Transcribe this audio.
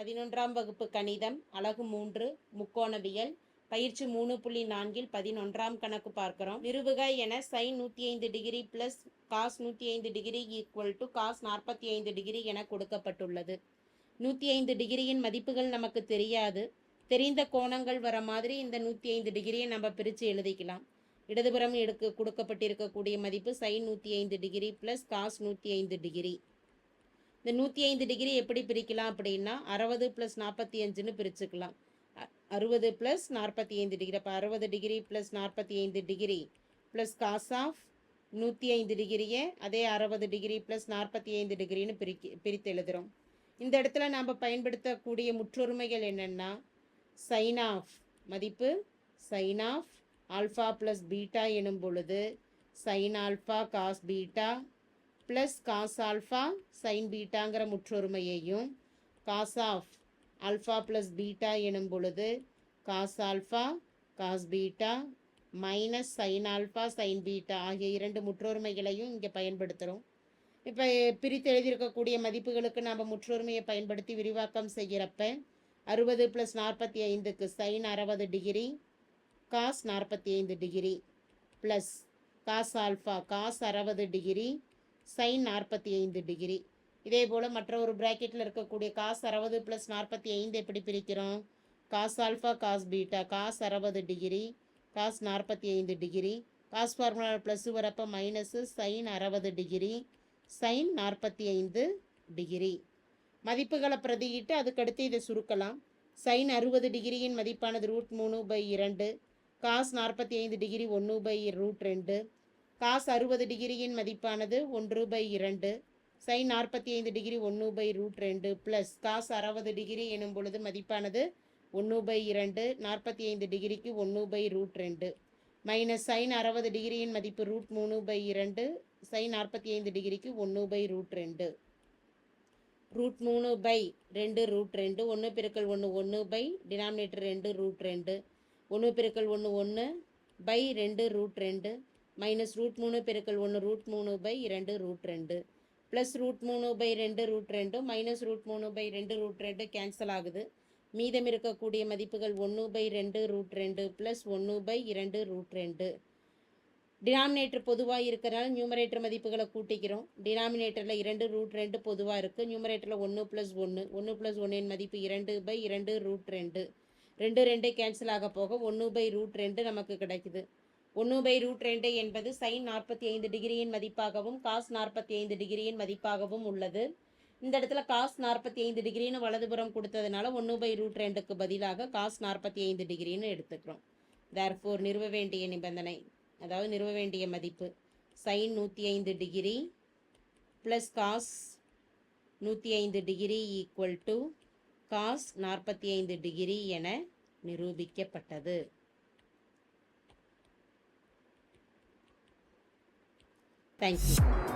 பதினொன்றாம் வகுப்பு கணிதம் அலகு மூன்று முக்கோணவியல் பயிற்சி மூணு புள்ளி நான்கில் பதினொன்றாம் கணக்கு பார்க்கிறோம். நிறுவுக என சைன் நூற்றி ஐந்து டிகிரி பிளஸ் காஸ் நூற்றி ஐந்து டிகிரி ஈக்குவல் டு காஸ் நாற்பத்தி ஐந்து டிகிரி என கொடுக்கப்பட்டுள்ளது. நூற்றி ஐந்து டிகிரியின் மதிப்புகள் நமக்கு தெரியாது. தெரிந்த கோணங்கள் வர மாதிரி இந்த நூற்றி ஐந்து டிகிரியை நம்ம பிரித்து எழுதிக்கலாம். இடதுபுறம் எடுக்க கொடுக்கப்பட்டிருக்கக்கூடிய மதிப்பு சைன் நூற்றி ஐந்து டிகிரி ப்ளஸ் காஸ் நூற்றி ஐந்து டிகிரி. இந்த நூற்றி ஐந்து டிகிரி எப்படி பிரிக்கலாம் அப்படின்னா அறுபது ப்ளஸ் நாற்பத்தி அஞ்சுன்னு பிரிச்சுக்கலாம். அ- அறுபது ப்ளஸ் நாற்பத்தி ஐந்து டிகிரி. அப்போ அறுபது டிகிரி ப்ளஸ் நாற்பத்தி ஐந்து டிகிரி ப்ளஸ் காஸ் ஆஃப் நூற்றி ஐந்து டிகிரியே அதே அறுபது டிகிரி ப்ளஸ் நாற்பத்தி ஐந்து டிகிரின்னு பிரிக்க பிரித்து எழுதுகிறோம் இந்த இடத்துல நாம் பயன்படுத்தக்கூடிய முற்றொருமைகள் என்னென்னா சைன் ஆஃப் மதிப்பு sine of alpha plus beta எனும் பொழுது sine alpha cos beta plus cos alpha sine பீட்டாங்கிற முற்றொருமையையும் cos of alpha plus beta எனும் பொழுது cos alpha cos beta minus sine alpha sine beta ஆகிய இரண்டு முற்றொருமைகளையும் இங்கே பயன்படுத்துகிறோம். இப்போ பிரித்து எழுதியிருக்கக்கூடிய மதிப்புகளுக்கு நாம் முற்றொருமையை பயன்படுத்தி விரிவாக்கம் செய்கிறப்ப அறுபது ப்ளஸ் நாற்பத்தி ஐந்துக்கு சைன் அறுபது டிகிரி காஸ் நாற்பத்தி ஐந்து degree plus cos alpha cos அறுபது டிகிரி சைன் நாற்பத்தி ஐந்து டிகிரி இதே போல் மற்ற ஒரு ப்ராக்கெட்டில் இருக்கக்கூடிய காஸ் அறுபது ப்ளஸ் நாற்பத்தி ஐந்து எப்படி பிரிக்கிறோம்? Cos alpha cos beta cos அறுபது டிகிரி காஸ் நாற்பத்தி ஐந்து டிகிரி காஸ் ஃபார்முலா ப்ளஸ் வரப்போ மைனஸு சைன் அறுபது டிகிரி சைன் நாற்பத்தி ஐந்து டிகிரி மதிப்புகளை பிரதியிட்டு அதுக்கடுத்து இதை சுருக்கலாம். சைன் அறுபது டிகிரியின் மதிப்பானது ரூட் மூணு பை இரண்டு காஸ் நாற்பத்தி ஐந்து டிகிரி ஒன்று பை ரூட் ரெண்டு காஸ் அறுபது டிகிரியின் மதிப்பானது ஒன்று பை இரண்டு. சைன் நாற்பத்தி ஐந்து டிகிரி ஒன்று பை ரூட் ரெண்டு ப்ளஸ் காஸ் அறுபது டிகிரி எனும் பொழுது மதிப்பானது ஒன்று பை இரண்டு. நாற்பத்தி ஐந்து டிகிரிக்கு ஒன்று பை ரூட் ரெண்டு. மைனஸ் சைன் அறுபது டிகிரியின் மதிப்பு ரூட் மூணு பை இரண்டு. சைன் நாற்பத்தி ஐந்து டிகிரிக்கு ஒன்று பை ரூட் ரெண்டு. ரூட் மூணு பை ரெண்டு ரூட் ரெண்டு. ஒன்று பெருக்கல் ஒன்று ஒன்று பை டினாமினேட்டர் ரெண்டு ரூட் ரெண்டு. ஒன்று பெருக்கல் ஒன்று ஒன்று பை ரெண்டு ரூட் ரெண்டு. மைனஸ் ரூட் மூணு பெருக்கல் ஒன்று ரூட் மூணு பை இரண்டு ரூட் ரெண்டு. ப்ளஸ் ரூட் மூணு பை ரெண்டு ரூட் ரெண்டு மைனஸ் ரூட் மூணு பை ரெண்டு ரூட் ரெண்டு கேன்சல் ஆகுது. மீதம் இருக்கக்கூடிய மதிப்புகள் ஒன்று பை ரெண்டு ரூட் ரெண்டு ப்ளஸ் ஒன்று பை இரண்டு ரூட் ரெண்டு. டினாமினேட்டர் பொதுவாக இருக்கிறனால நியூமரேட்டர் மதிப்புகளை கூட்டிக்கிறோம். டினாமினேட்டரில் இரண்டு ரூட் ரெண்டு பொதுவாக இருக்குது நியூமரேட்டரில் ஒன்று ப்ளஸ் ஒன்று ஒன்று ப்ளஸ் ஒன்றின் மதிப்பு இரண்டு பை இரண்டு ரூட் ரெண்டு. ரெண்டு ரெண்டு கேன்சல் ஆக போக ஒன்று பை ரூட் ரெண்டு நமக்கு கிடைக்குது. ஒன்று பை ரூட் ரெண்டு என்பது சைன் நாற்பத்தி ஐந்து டிகிரியின் மதிப்பாகவும் காஸ் நாற்பத்தி ஐந்து டிகிரியின் மதிப்பாகவும் உள்ளது. இந்த இடத்துல காஸ் நாற்பத்தி ஐந்து டிகிரின்னு வலதுபுறம் கொடுத்ததுனால ஒன்று பை ரூட் ரெண்டுக்கு பதிலாக காஸ் நாற்பத்தி ஐந்து டிகிரின்னு எடுத்துக்கிறோம். தேர்ஃபோர் நிறுவ வேண்டிய நிபந்தனை அதாவது நிறுவ வேண்டிய மதிப்பு சைன் நூற்றி ஐந்து டிகிரி ப்ளஸ் காஸ் நூற்றி ஐந்து டிகிரி ஈக்குவல் டு காஸ் நாற்பத்தி ஐந்து டிகிரி என நிரூபிக்கப்பட்டது. Thank you.